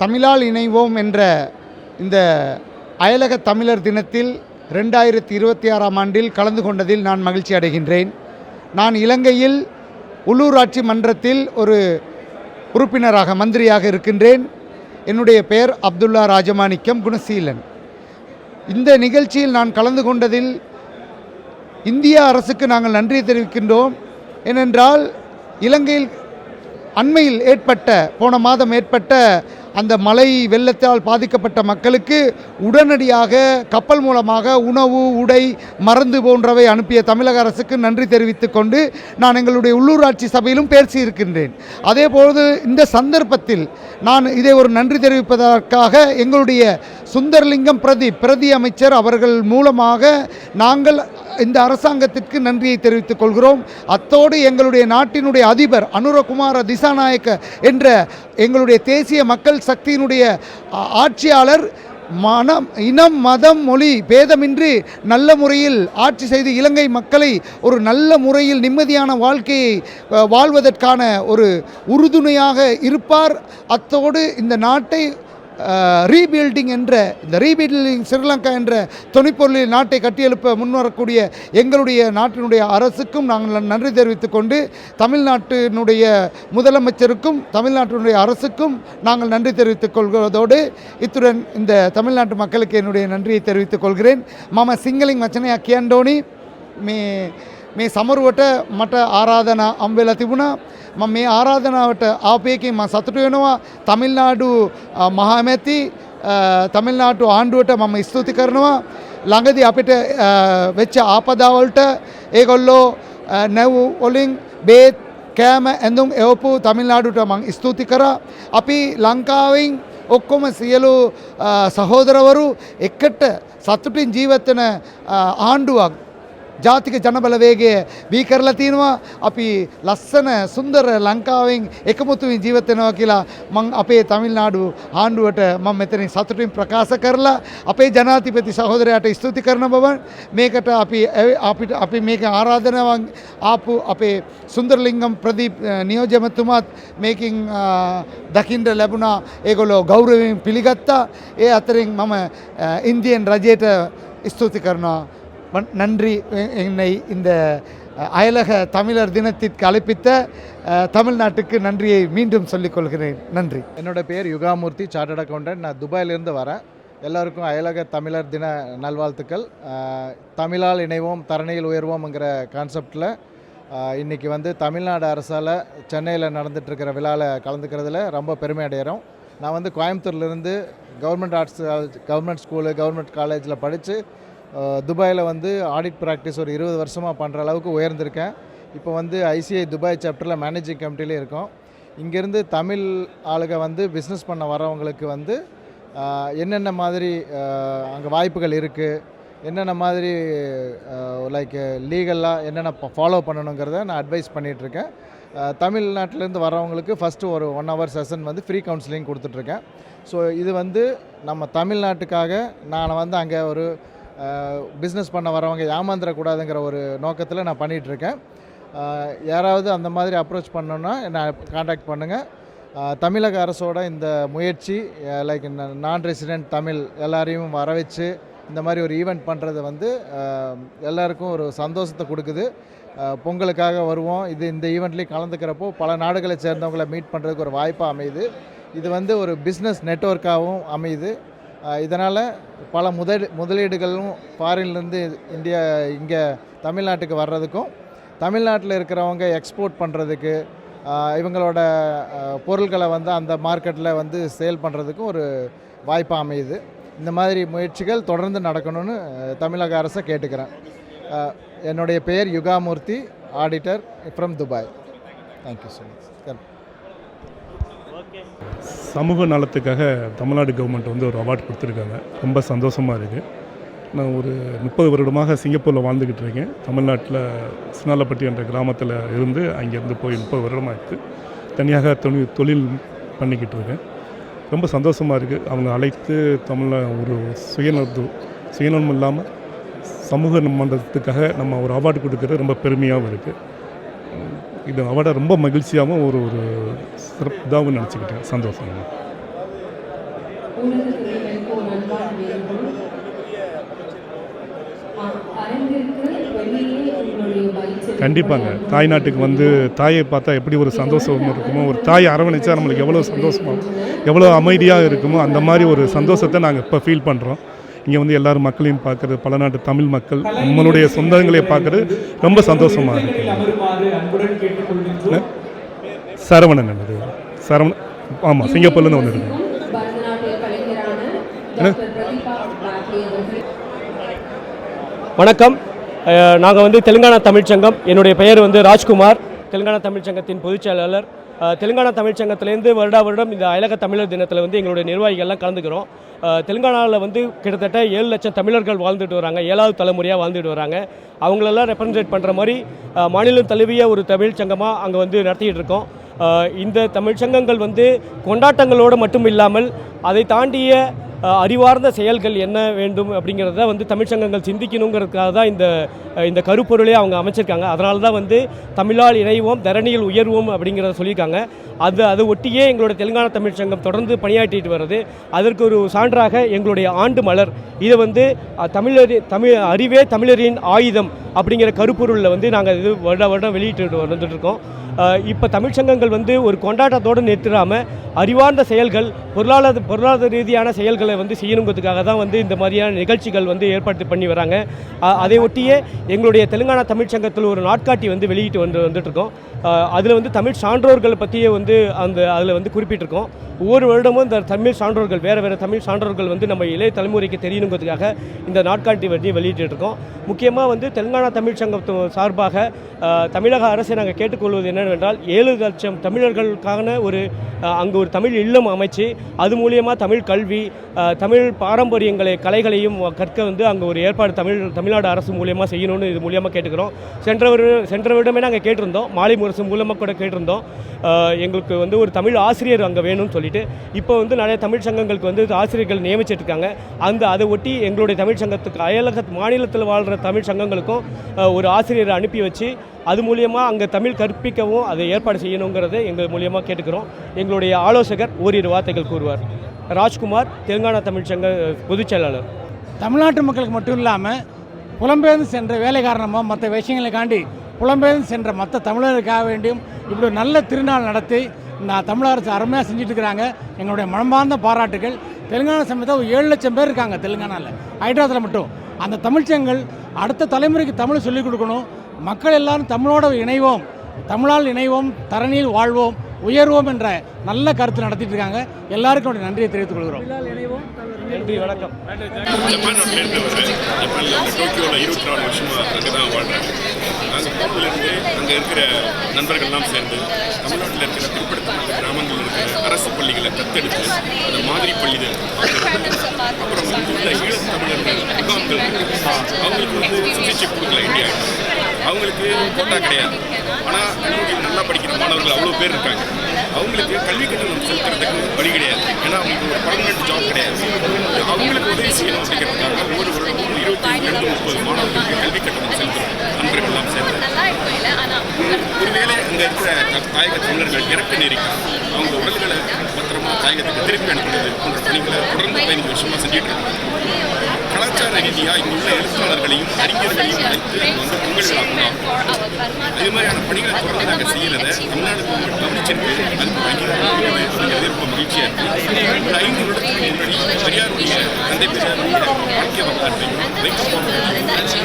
தமிழால் இணைவோம் என்ற இந்த அயலக தமிழர் தினத்தில் ரெண்டாயிரத்தி இருபத்தி ஆறாம் ஆண்டில் கலந்து கொண்டதில் நான் மகிழ்ச்சி அடைகின்றேன். நான் இலங்கையில் உள்ளூராட்சி மன்றத்தில் ஒரு உறுப்பினராக மந்திரியாக இருக்கின்றேன். என்னுடைய பெயர் அப்துல்லா ராஜமாணிக்கம் குணசீலன். இந்த நிகழ்ச்சியில் நான் கலந்து கொண்டதில் இந்திய அரசுக்கு நாங்கள் நன்றி தெரிவிக்கின்றோம். ஏனென்றால் இலங்கையில் அண்மையில் ஏற்பட்ட போன மாதம் ஏற்பட்ட அந்த மழை வெள்ளத்தால் பாதிக்கப்பட்ட மக்களுக்கு உடனடியாக கப்பல் மூலமாக உணவு உடை மருந்து போன்றவை அனுப்பிய தமிழக அரசுக்கு நன்றி தெரிவித்துக் கொண்டு நான் எங்களுடைய உள்ளூராட்சி சபையிலும் பேசியிருக்கின்றேன் அதேபோது இந்த சந்தர்ப்பத்தில் நான் இதை ஒரு நன்றி தெரிவிப்பதற்காக எங்களுடைய சுந்தர்லிங்கம் பிரதி பிரதி அமைச்சர் அவர்கள் மூலமாக நாங்கள் இந்த அரசாங்கத்திற்கு நன்றியை தெரிவித்துக் கொள்கிறோம். அத்தோடு எங்களுடைய நாட்டினுடைய அதிபர் அனுரகுமார திசாநாயக்க என்ற எங்களுடைய தேசிய மக்கள் சக்தியினுடைய ஆட்சியாளர் மனம் இனம் மதம் மொழி பேதமின்றி நல்ல முறையில் ஆட்சி செய்து இலங்கை மக்களை ஒரு நல்ல முறையில் நிம்மதியான வாழ்க்கையை வாழ்வதற்கான ஒரு உறுதுணையாக இருப்பார். அத்தோடு இந்த நாட்டை ரீபில்டிங் என்ற இந்த ரீபில்டிங் ஸ்ரீலங்கா என்ற துணைப்பொருளில் நாட்டை கட்டியெழுப்ப முன்வரக்கூடிய எங்களுடைய நாட்டினுடைய அரசுக்கும் நாங்கள் நன்றி தெரிவித்துக் கொண்டு தமிழ்நாட்டினுடைய முதலமைச்சருக்கும் தமிழ்நாட்டினுடைய அரசுக்கும் நாங்கள் நன்றி தெரிவித்துக் கொள்வதோடு இத்துடன் இந்த தமிழ்நாட்டு மக்களுக்கு என்னுடைய நன்றியை தெரிவித்துக் கொள்கிறேன். மாமா சிங்களிங் மச்சனையா கியாண்டோனி மே මේ මේ සමරුවට මට ආරාධනා අම්වෙලා තිබුණා. මම මේ ආරාධනාවට ආපයකින් ම සතුටු වෙනවා. තමිල්නාඩු අ, මහමැති අ, තමිල්නාටු ආණ්ඩුවට මම ස්තුති කරනවා. ළඟදි අපිට අ, වෙච්ච ආපදාවලට ඒගොල්ලෝ අ, නැව් ඔලින් බේත් කෑම ඇඳුම් එවපු තමිල්නාඩුට මං ස්තුති කරා. අපි ලංකාවෙන් ඔක්කොම සියලු අ, සහෝදරවරු එක්කට සතුටින් ජීවත්වන අ, ආණ්ඩුවක් ජාතික ජනබලවේගය වී කරලා තියෙනවා අපි ලස්සන සුන්දර ලංකාවෙන් එකමුතුවින් ජීවත්වෙනවා කියලා මං අපේ තමිල්නාඩු ආණ්ඩුවට මං මෙතනින් සතුටින් ප්‍රකාශ කරලා අපේ ජනාතිපති සහෝදරයට ස්තුති කරන බව මේකට අපි ඇව- අපිට අපි මේක ආරාධනාවන් ආපු අපේ සුන්දරලිංගම් ප්‍රදීප් අ, නියෝජමතුමාත් මේකින් අ, දකිින්ට ලැබුණා. ඒගොලෝ ගෞරවයෙන් පිළිගත්තා. ඒ අතරින් මම අ, ඉන්දියන් රජයට ස්තුති කරනවා. வண்- நன்றி என்னை இந்த அயலக தமிழர் தினத்திற்கு அழைப்பித்த தமிழ்நாட்டுக்கு நன்றியை மீண்டும் சொல்லிக் கொள்கிறேன். நன்றி. என்னோடய பேர் யுகாமூர்த்தி சார்ட்டர்ட் அக்கௌண்டன்ட் நான் துபாயிலிருந்து வரேன். எல்லாருக்கும் அயலக தமிழர் தின நல்வாழ்த்துக்கள். தமிழால் இணைவோம் தரணியில் உயர்வோம்ங்கிற கான்செப்டில் இன்றைக்கி வந்து தமிழ்நாடு அரசால் சென்னையில் நடந்துகிட்ருக்கிற விழாவில் கலந்துக்கிறதுல ரொம்ப பெருமை அடைகிறோம் நான் வந்து கோயம்புத்தூர்லேருந்து government arts government school government காலேஜில் படித்து துபாயில் வந்து ஆடிட் ப்ராக்டிஸ் ஒரு இருபது வருஷமாக பண்ணுற அளவுக்கு உயர்ந்திருக்கேன். இப்போ வந்து ஐசிஐ துபாய் சாப்டரில் மேனேஜிங் கமிட்டிலே இருக்கோம். இங்கேருந்து தமிழ் ஆளுக வந்து பிஸ்னஸ் பண்ண வரவங்களுக்கு வந்து என்னென்ன மாதிரி அங்கே வாய்ப்புகள் இருக்குது என்னென்ன மாதிரி லைக் லீகலாக என்னென்ன ஃபாலோ பண்ணணுங்கிறத நான் அட்வைஸ் பண்ணிகிட்ருக்கேன் தமிழ்நாட்டிலேருந்து வரவங்களுக்கு ஃபஸ்ட்டு ஒரு ஒன் ஹவர் செஷன் வந்து ஃப்ரீ கவுன்சிலிங் கொடுத்துட்ருக்கேன் ஸோ இது வந்து நம்ம தமிழ்நாட்டுக்காக நான் வந்து அங்கே ஒரு பிஸ்னஸ் பண்ண வரவங்க ஏமாந்துடக்கூடாதுங்கிற ஒரு நோக்கத்தில் நான் பண்ணிகிட்ருக்கேன் யாராவது அந்த மாதிரி அப்ரோச் பண்ணோன்னா என்னை காண்டாக்ட் பண்ணுங்கள் தமிழக அரசோட இந்த முயற்சி லைக் நான் ரெசிடென்ட் தமிழ் எல்லாரையும் வர வச்சு இந்த மாதிரி ஒரு ஈவெண்ட் பண்ணுறது வந்து எல்லாருக்கும் ஒரு சந்தோஷத்தை கொடுக்குது. பொங்கலுக்காக வருவோம். இது இந்த ஈவெண்ட்லேயும் கலந்துக்கிறப்போ பல நாடுகளை சேர்ந்தவங்களை மீட் பண்ணுறதுக்கு ஒரு வாய்ப்பாக அமையுது. இது வந்து ஒரு பிஸ்னஸ் நெட்வொர்க்காகவும் அமையுது. இதனால் பல முதல் முதலீடுகளும் ஃபாரின்லேருந்து இந்தியா இங்கே தமிழ்நாட்டுக்கு வர்றதுக்கும் தமிழ்நாட்டில் இருக்கிறவங்க எக்ஸ்போர்ட் பண்ணுறதுக்கு இவங்களோட பொருட்களை வந்து அந்த மார்க்கெட்டில் வந்து சேல் பண்ணுறதுக்கும் ஒரு வாய்ப்பாக அமையுது. இந்த மாதிரி முயற்சிகள் தொடர்ந்து நடக்கணும்னு தமிழக அரசை கேட்டுக்கிறேன். என்னுடைய பெயர் Yugamoorthy auditor from Dubai thank you so much சமூக நலத்துக்காக தமிழ்நாடு கவர்மெண்ட் வந்து ஒரு அவார்ட் கொடுத்துருக்காங்க. ரொம்ப சந்தோஷமாக இருக்குது நான் ஒரு முப்பது வருடமாக சிங்கப்பூரில் வாழ்ந்துக்கிட்டு இருக்கேன். தமிழ்நாட்டில் சினாலப்பட்டி என்ற கிராமத்தில் இருந்து அங்கேருந்து போய் முப்பது வருடமாக இருக்குது தனியாக தொழில் தொழில் பண்ணிக்கிட்டு இருக்கேன். ரொம்ப சந்தோஷமாக இருக்குது அவங்க அழைத்து தமிழை ஒரு சுயநலத்து சுயநலம் இல்லாமல் சமூக மன்றத்துக்காக நம்ம ஒரு அவார்டு கொடுக்கறது ரொம்ப பெருமையாகவும் இருக்குது இது அவட ரொம்ப மகிழ்ச்சியாகவும் ஒரு ஒரு சிறப்பு இதாகவும் நினச்சிக்கிட்டேன். சந்தோஷம். கண்டிப்பாங்க. தாய் நாட்டுக்கு கண்டிப்பாங்க தாய்நாட்டுக்கு வந்து தாயை பார்த்தா எப்படி ஒரு சந்தோஷம் இருக்குமோ ஒரு தாய் அரவணைச்சா நம்மளுக்கு எவ்வளோ சந்தோஷமாக எவ்வளோ அமைதியாக இருக்குமோ அந்த மாதிரி ஒரு சந்தோஷத்தை நாங்கள் இப்போ ஃபீல் பண்ணுறோம் இங்கே வந்து எல்லாரும் மக்களையும் பார்க்குறது பல நாட்டு தமிழ் மக்கள் நம்மளுடைய சொந்தங்களை பார்க்குறது ரொம்ப சந்தோஷமாக இருக்குது சரவணன் என்னது? சரவணன் ஆமாம் சிங்கப்பூர்லேருந்து வந்துருக்கு வணக்கம். நாங்கள் வந்து தெலுங்கானா தமிழ்ச்சங்கம் என்னுடைய பெயர் வந்து ராஜ்குமார். தெலுங்கானா தமிழ்ச்சங்கத்தின் பொதுச் செயலாளர். தெலுங்கானா தமிழ்ச்சங்கத்திலேருந்து வருடா வருடம் இந்த அயலக தமிழர் தினத்தில் வந்து எங்களுடைய நிர்வாகிகள்லாம் கலந்துக்கிறோம். தெலுங்கானாவில் வந்து கிட்டத்தட்ட ஏழு லட்சம் தமிழர்கள் வாழ்ந்துட்டு வராங்க. ஏழாவது தலைமுறையாக வாழ்ந்துட்டு வராங்க. அவங்களெல்லாம் ரெப்ரசன்ட் பண்ணுற மாதிரி மாநிலம் தழுவிய ஒரு தமிழ்ச்சங்கமாக அங்கே வந்து நடத்திக்கிட்டு இருக்கோம். இந்த தமிழ் சங்கங்கள் வந்து கொண்டாட்டங்களோடு மட்டும் இல்லாமல் அதை தாண்டிய அறிவார்ந்த செயல்கள் என்ன வேண்டும் அப்படிங்கிறத வந்து தமிழ் சங்கங்கள் சிந்திக்கணுங்கிறதுக்காக தான் இந்த இந்த கருப்பொருளே அவங்க அமைச்சிருக்காங்க. அதனால தான் வந்து தமிழால் இணைவோம் தரணியில் உயர்வோம் அப்படிங்கிறத சொல்லியிருக்காங்க. அது அது ஒட்டியே எங்களோட தெலுங்கானா தமிழ் சங்கம் தொடர்ந்து பணியாற்றிட்டு வருது. அதற்கு ஒரு சான்றாக எங்களுடைய ஆண்டு மலர். இதை வந்து அஹ், தமிழரி தமிழ் அறிவே தமிழரின் ஆயுதம் அப்படிங்கிற கருப்பொருளில் வந்து நாங்கள் இது வருட வருடம் வெளியிட்டு வந்துட்டுருக்கோம் இப்போ தமிழ்ச்சங்கங்கள் வந்து ஒரு கொண்டாட்டத்தோடு நிறுத்திடாமல் அறிவார்ந்த செயல்கள் பொருளாதார பொருளாதார ரீதியான செயல்களை வந்து செய்யணுங்கிறதுக்காக தான் வந்து இந்த மாதிரியான நிகழ்ச்சிகள் வந்து ஏற்பாடு பண்ணி வராங்க. அதை ஒட்டியே எங்களுடைய தெலுங்கானா தமிழ்ச்சங்கத்தில் ஒரு நாட்காட்டி வந்து வெளியிட்டு வந்து வந்துட்டுருக்கோம் அதில் வந்து தமிழ் சான்றோர்கள் பற்றியே வந்து அந்த அதில் வந்து குறிப்பிட்டிருக்கோம். ஒவ்வொரு வருடமும் இந்த தமிழ் சான்றோர்கள் வேறு வேறு தமிழ் சான்றோர்கள் வந்து நம்ம இளைய தலைமுறைக்கு தெரியணுங்கிறதுக்காக இந்த நாட்காட்டி வந்து வெளியிட்டு இருக்கோம் முக்கியமாக வந்து தெலுங்கானா தமிழ் சங்கத்து சார்பாக தமிழக அரசை நாங்கள் கேட்டுக்கொள்வது என்னவென்றால் ஏழு லட்சம் தமிழர்களுக்கான ஒரு அங்கே அங்கு ஒரு தமிழ் இல்லம் அமைச்சு அது மூலியமாக தமிழ் கல்வி தமிழ் பாரம்பரியங்களை கலைகளையும் கற்க வந்து அங்கே ஒரு ஏற்பாடு தமிழ் தமிழ்நாடு அரசு மூலியமாக செய்யணும்னு இது மூலியமாக கேட்டுக்கிறோம். சென்ற சென்ற வருடமே நாங்கள் கேட்டிருந்தோம். மாலை முரசு மூலமாக கூட கேட்டிருந்தோம். எங்களுக்கு வந்து ஒரு தமிழ் ஆசிரியர் அங்கே வேணும்னு சொல்லிட்டு. இப்போ வந்து நிறைய தமிழ் சங்கங்களுக்கு வந்து ஆசிரியர்கள் நியமிச்சிட்டு இருக்காங்க அந்த அதை ஒட்டி எங்களுடைய தமிழ் சங்கத்துக்கு அயலக மாநிலத்தில் வாழ்கிற தமிழ் சங்கங்களுக்கும் ஒரு ஆசிரியரை அனுப்பி வச்சு அது மூலியமாக அங்கே தமிழ் கற்பிக்கவும் அதை ஏற்பாடு செய்யணுங்கிறதை எங்கள் மூலியமாக கேட்டுக்கிறோம். எங்களுடைய ஆலோசகர் ஓரிரு வார்த்தைகள் கூறுவார். ராஜ்குமார் தெலுங்கானா தமிழ் சங்க பொதுச் செயலாளர். தமிழ்நாட்டு மக்களுக்கு மட்டும் இல்லாமல் புலம்பெயர்ந்து சென்ற வேலை காரணமாக மற்ற விஷயங்களுக்காண்டி புலம்பெயர்ந்து சென்ற மற்ற தமிழருக்காக வேண்டியும் இப்படி ஒரு நல்ல திருநாள் நடத்தி நான் தமிழக அரசு அருமையாக செஞ்சுட்டு இருக்கிறாங்க எங்களுடைய மனமார்ந்த பாராட்டுகள். தெலுங்கானா சமயத்தில் ஒரு ஏழு லட்சம் பேர் இருக்காங்க தெலுங்கானாவில் ஹைதராபாத்தில் மட்டும். அந்த தமிழ்ச்சங்கள் அடுத்த தலைமுறைக்கு தமிழ் சொல்லிக் கொடுக்கணும். மக்கள் எல்லாரும் தமிழோட இணைவோம். தமிழால் இணைவோம். தரணியில் வாழ்வோம். உயர்வோம் என்ற நல்ல கருத்து நடத்திட்டு இருக்காங்க. எல்லாருக்கும் என்னுடைய நன்றியை தெரிவித்துக் கொள்கிறோம். நன்றி வணக்கம். ஜப்பான் நாட்டிலேருந்து வரேன் ஜப்பானில் வந்து டோக்கியோவில் இருபத்தி நாலு வருஷமாக அங்கே தான் வாழ்கிறேன் நாங்கள் போனதுலேருந்து அங்கே இருக்கிற நண்பர்கள்லாம் சேர்ந்து தமிழ்நாட்டில் இருக்கிற பிற்படுத்தப்பட்ட கிராமங்களில் இருக்கிற அரசு பள்ளிகளை தத்தெடுத்து அந்த மாதிரி பள்ளிகள் அப்புறம் இங்கே உள்ள ஈழத்தமிழர்கள் முகாம்கள் அவங்களுக்கு வந்து சிகிச்சை கொடுக்கல இந்தியா. அவங்களுக்கு கோட்டா கிடையாது. ஆனால் கல்லூரியில் நல்லா படிக்கிற மாணவர்கள் அவ்வளோ பேர் இருக்காங்க. அவங்களுக்கு கல்வி கட்டணம் செலுத்துறதுக்கு வழி கிடையாது. ஏன்னா அவங்களுக்கு ஒரு பர்மனெண்ட் ஜாப் கிடையாது. அவங்களுக்கு உதவி செய்யணும் அப்படிங்கிறதுக்காக ஒவ்வொரு வருடமும் இருபத்தி முப்பது மாணவர்களுக்கு கல்வி கட்டணம் செலுத்துறோம். நண்பர்கள்லாம் சேர்ந்து. ஒருவேளை அங்கே இருக்கிற தாயக தமிழர்கள் இறக்க நேரிக்கலாம் அவங்க உடல்களை பத்திரமா தாயகத்துக்கு திருப்பி அனுப்புறது போன்ற பணிகளை தொடர்ந்து பதினஞ்சு வருஷமாக செஞ்சுட்டு இருக்காங்க. கலாச்சார ரீதியாக இங்குள்ள எழுத்தாளர்களையும் அறிஞர்களையும் அழைத்து வந்து பொங்கல் விழா கொண்டாடுறோம் இது மாதிரியான பணிகளை தொடர்ந்து நாங்கள் செய்யறத தமிழ்நாடு கவனிச்சிருக்கு. அதுக்கு அங்கீகாரம் ரொம்ப மகிழ்ச்சியாக இருக்கு. ஒரு ஐந்து வருடத்துக்கு முன்னாடி பெரியாருடைய தந்தை வரலாற்றையும் வைக்கப்பட்ட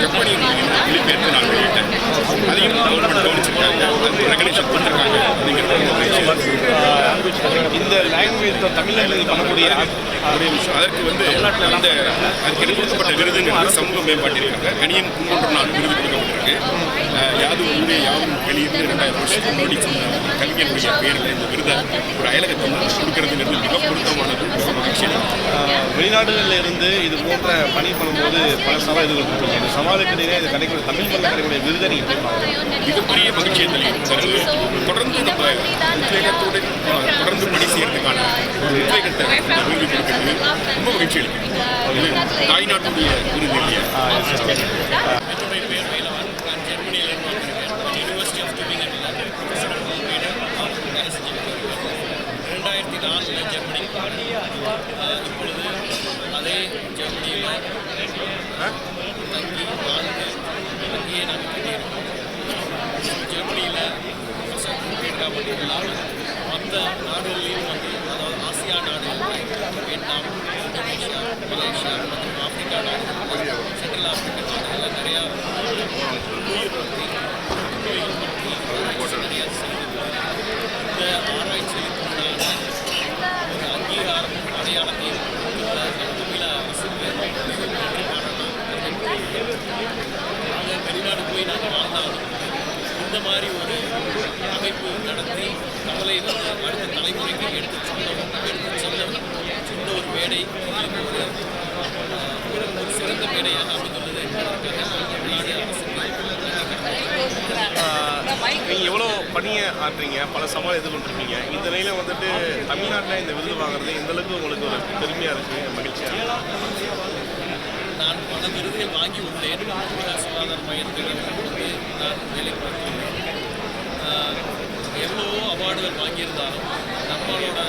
ஜப்பானிய மொழியில் மொழிபெயர்த்து நான் வெளியிட்டேன். அதையும் கவர்மெண்ட் கவனிச்சிருக்காங்க ரெகனேஷன் பண்ணிருக்காங்க இந்த லாங்குவேஜ் தமிழில் நீங்கள் பண்ணக்கூடிய அதற்கு வந்து இந்த அதுக்கு எனக்கு கொடுக்கப்பட்ட விருதுங்கிறது சமூக மேம்பாட்டிற்காக கணியன் குங்குன்றம் நாள் விருது கொடுக்கப்பட்டிருக்கு. அஹ், யாது ஊரே யாவும் வெளியிட்டு ரெண்டாயிரம் வருஷத்துக்கு முன்னாடி கவிஞனுடைய பேரில் இந்த விருதை ஒரு அயலக கொடுக்கறதுங்கிறது மிக பொருத்தமானது. வெளிநாடுகளில் இருந்து இது போன்ற பணி பண்ணும்போது பல சவால் எதிர்கொண்டிருக்கீங்க இந்த சவாலுக்கு இடையே இது கிடைக்கிற தமிழ் மல்ல கிடைக்கிற விருதை நீங்கள் மிகப்பெரிய மகிழ்ச்சியை தெரிவிக்கிறது தொடர்ந்து நம்ம உத்வேகத்தோடு அஹ், தொடர்ந்து பணி செய்யறதுக்கான ஒரு உத்வேகத்தை விருது கொடுக்கிறது. ரொம்ப மகிழ்ச்சி இது தாய்நாட்டுடைய விருது இல்லையா ரெண்டாயிரத்தி நாலில் ஜெர்மனி அஹ், இப்பொழுது அதே ஜெர்மனியில் தங்கி வாழ்ந்து அங்கேயே நாங்கள் தங்கியிருக்கோம் ஜெர்மனியில் அமெரிக்கா மட்டும் இல்லாமல் மற்ற நாடுகளிலும் வந்து அதாவது ஆசியா நாடுகள் வியட்நாம் இந்தோனேஷியா மலேசியா மற்றும் ஆப்பிரிக்கா நாடுகள் சென்ட்ரல் ஆப்பிரிக்கா நாடுகளில் நிறையா உயிர் பற்றி நோய்கள் பற்றி நிறையா செய்திருக்கிறாங்க இந்த ஆராய்ச்சிகளுக்குண்டான ஒரு அங்கீகாரம் அடையாளத்தை கொடுத்துள்ள தமிழ அரசுக்கு மிகவும் நன்றி நாங்கள் வெளிநாடு போய் நாங்கள் வாழ்ந்தாலும் இந்த மாதிரி ஒரு அமைப்பு நடத்தி தமிழை வந்து அடுத்த தலைமுறைக்கு எடுத்து செல்லவும் எடுத்து செல்லவும் சின்ன ஒரு மேடை எங்களுக்கு ஒரு ஆஹ், ஒரு ஒரு சிறந்த மேடையாக அமைந்துள்ளது என்பதற்காக நான் தமிழ்நாடு அரசுக்கு நீங்கள் எவ்வளோ பணியை ஆற்றுறீங்க பல சவால் எதிர்கொண்டிருக்கீங்க இந்த நிலையில் வந்துட்டு தமிழ்நாட்டில் இந்த விருது வாங்குறது எந்த அளவுக்கு உங்களுக்கு ஒரு பெருமையாக இருக்குது மகிழ்ச்சியாக நான் பல விருதுகள் வாங்கி உள்ளேன். உலக சுகாதார மையத்தில் வந்து நான் வேலை பார்த்துள்ளேன் எவ்வளவோ அவார்டுகள் வாங்கியிருந்தாலும் நம்மளோட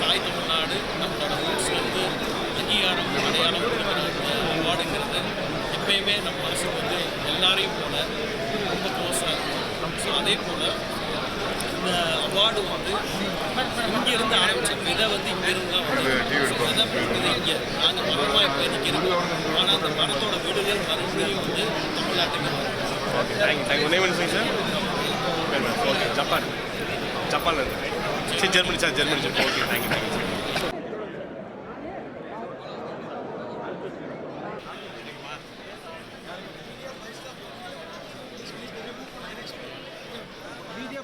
தாய் தமிழ்நாடு நம்மளோட ரூட்ஸ் வந்து அங்கீகாரம் அடையாளம் கொடுக்குற அவார்டுங்கிறது எப்பயுமே நம்ம மனசுக்கு வந்து எல்லாரையும் போல ரொம்ப க்ளோஸாக இருக்கும். ஸோ அதே போல் இந்த அவார்டு வந்து இங்கிருந்து ஆரம்பிச்ச விதை வந்து இங்கிருந்து தான் வந்து போட்டது இங்கே நாங்கள் மரமாக இப்போ நிற்கிறோம் ஆனால் அந்த மரத்தோட விடுதல் மறுபடியும் வந்து தமிழ்நாட்டுக்கு okay thank you thank you என்ன சார் ஓகே ஜப்பான் ஜப்பான்ல இருந்து சரி Germany sir Germany sir okay thank you thank you